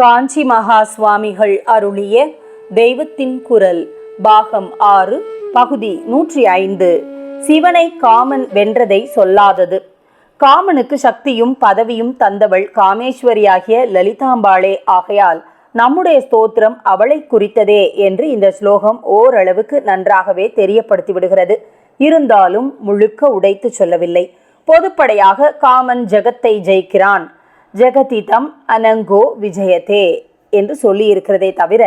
காஞ்சி மகா சுவாமிகள் அருளிய தெய்வத்தின் குரல் பாகம் ஆறு பகுதி நூற்றி ஐந்து. சிவனை காமன் வென்றதை சொல்லாதது. காமனுக்கு சக்தியும் பதவியும் தந்தவள் காமேஸ்வரியாகிய லலிதாம்பாளே. ஆகையால் நம்முடைய ஸ்தோத்திரம் அவளை குறித்ததே என்று இந்த ஸ்லோகம் ஓரளவுக்கு நன்றாகவே தெரியப்படுத்தி விடுகிறது. இருந்தாலும் முழுக்க உடைத்து சொல்லவில்லை. பொதுப்படையாக காமன் ஜெகத்தை ஜெயிக்கிறான். ஜெகதிதம் அனங்கோ விஜயதே என்று சொல்லி இருக்கிறதே தவிர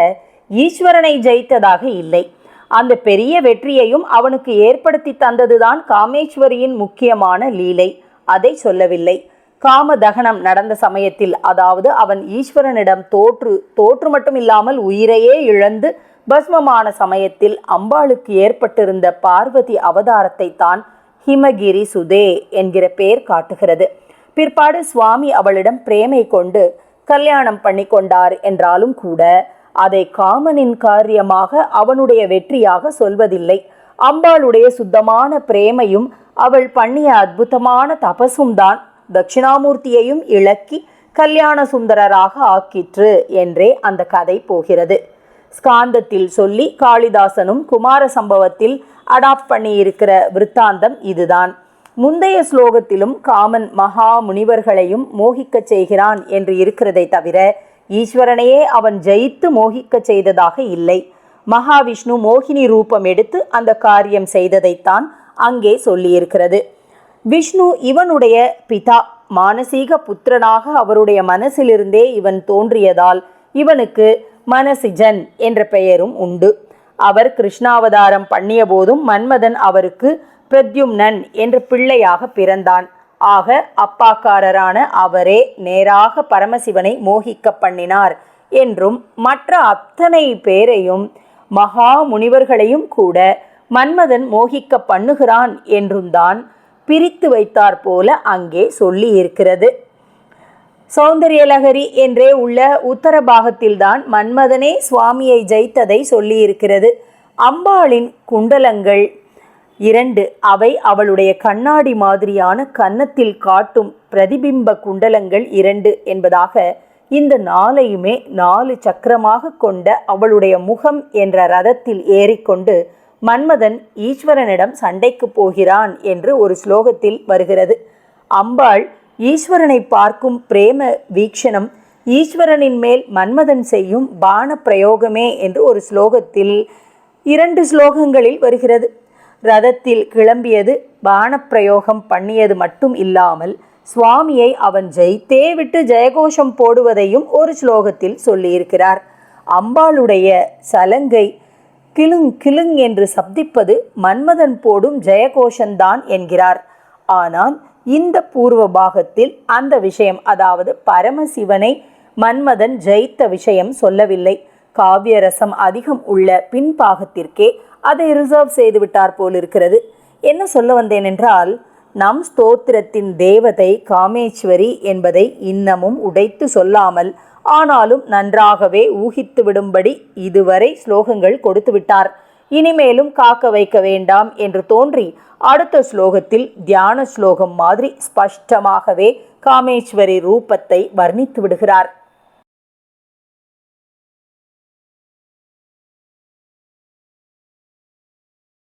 ஈஸ்வரனை ஜெயித்ததாக இல்லை. அந்த பெரிய வெற்றியையும் அவனுக்கு ஏற்படுத்தி தந்ததுதான் காமேஸ்வரியின் முக்கியமான லீலை. அதை சொல்லவில்லை. காம தகனம் நடந்த சமயத்தில் அதாவது அவன் ஈஸ்வரனிடம் தோற்று தோற்று மட்டும் இல்லாமல் உயிரையே இழந்து பஸ்மமான சமயத்தில் அம்பாளுக்கு ஏற்பட்டிருந்த பார்வதி அவதாரத்தை தான் ஹிமகிரி சுதே என்கிற பெயர் காட்டுகிறது. பிற்பாடு சுவாமி அவளிடம் பிரேமை கொண்டு கல்யாணம் பண்ணி கொண்டார் என்றாலும் கூட அதை காமனின் காரியமாக அவனுடைய வெற்றியாக சொல்வதில்லை. அம்பாளுடைய சுத்தமான பிரேமையும் அவள் பண்ணிய அற்புதமான தபசும் தான் தட்சிணாமூர்த்தியையும் இழக்கி கல்யாண சுந்தரராக ஆக்கிற்று என்றே அந்த கதை போகிறது. ஸ்காந்தத்தில் சொல்லி காளிதாசனும் குமார சம்பவத்தில் அடாப்ட் பண்ணியிருக்கிற விற்த்தாந்தம் இதுதான். முந்தைய ஸ்லோகத்திலும் காமன் மகா முனிவர்களையும் மோகிக்கச் செய்கிறான் என்று இருக்கிறதை தவிர ஈஸ்வரனையே அவன் ஜெயித்து மோகிக்கச் செய்ததாக இல்லை. மகாவிஷ்ணு மோகினி ரூபம் எடுத்து அந்த காரியம் செய்ததைத்தான் அங்கே சொல்லியிருக்கிறது. விஷ்ணு இவனுடைய பிதா மானசீக புத்திரனாக அவருடைய மனசிலிருந்தே இவன் தோன்றியதால் இவனுக்கு மனசிஜன் என்ற பெயரும் உண்டு. அவர் கிருஷ்ணாவதாரம் பண்ணிய போதும் மன்மதன் அவருக்கு பிரத்யும்னன் என்ற பிள்ளையாக பிறந்தான். ஆக அப்பாக்காரரான அவரே நேராக பரமசிவனை மோகிக்க பண்ணினார் என்றும் மற்ற அத்தனை பேரையும் மகா முனிவர்களையும் கூட மன்மதன் மோகிக்க பண்ணுகிறான் என்றும் தான் பிரித்து வைத்தார் போல அங்கே சொல்லி இருக்கிறது சௌந்தரியலகரி என்றே உள்ள உத்தர பாகத்தில்தான் மன்மதனே சுவாமியை ஜெயித்ததை சொல்லியிருக்கிறது. அம்பாளின் குண்டலங்கள் இரண்டு அவை அவளுடைய கண்ணாடி மாதிரியான கன்னத்தில் காட்டும் பிரதிபிம்ப குண்டலங்கள் இரண்டு என்பதாக இந்த நாளையுமே நாலு சக்கரமாக கொண்ட அவளுடைய முகம் என்ற ரதத்தில் ஏறிக்கொண்டு மன்மதன் ஈஸ்வரனிடம் சண்டைக்கு போகிறான் என்று ஒரு ஸ்லோகத்தில் வருகிறது. அம்பாள் ஈஸ்வரனை பார்க்கும் பிரேம வீக்ஷணம் ஈஸ்வரனின் மேல் மன்மதன் செய்யும் பான பிரயோகமே என்று ஒரு ஸ்லோகத்தில் இரண்டு ஸ்லோகங்களில் வருகிறது. ரதத்தில் கிளம்பியது பானப்பிரயோகம் பண்ணியது மட்டும் இல்லாமல் சுவாமியை அவன் ஜெயித்தே விட்டு ஜெயகோஷம் போடுவதையும் ஒரு ஸ்லோகத்தில் சொல்லியிருக்கிறார். அம்பாளுடைய சலங்கை கிளுங் கிளுங் என்று சப்திப்பது மன்மதன் போடும் ஜெயகோஷந்தான் என்கிறார். ஆனால் இந்த பூர்வ பாகத்தில் அந்த விஷயம் அதாவது பரமசிவனை மன்மதன் ஜெயித்த விஷயம் சொல்லவில்லை. காவியரசம் அதிகம் உள்ள பின்பாகத்திற்கே அதை ரிசர்வ் செய்து விட்டார் போல் இருக்கிறது என்ன சொல்ல வந்தேன் என்றால் நம் ஸ்தோத்திரத்தின் தேவதை காமேஸ்வரி என்பதை இன்னமும் உடைத்து சொல்லாமல் ஆனாலும் நன்றாகவே ஊகித்து விடும்படி இதுவரை ஸ்லோகங்கள் கொடுத்து விட்டார். இனிமேலும் காக்க வைக்க வேண்டாம் என்று தோன்றி அடுத்த ஸ்லோகத்தில் தியான ஸ்லோகம் மாதிரி ஸ்பஷ்டமாகவே காமேஸ்வரி ரூபத்தை வர்ணித்து விடுகிறார்.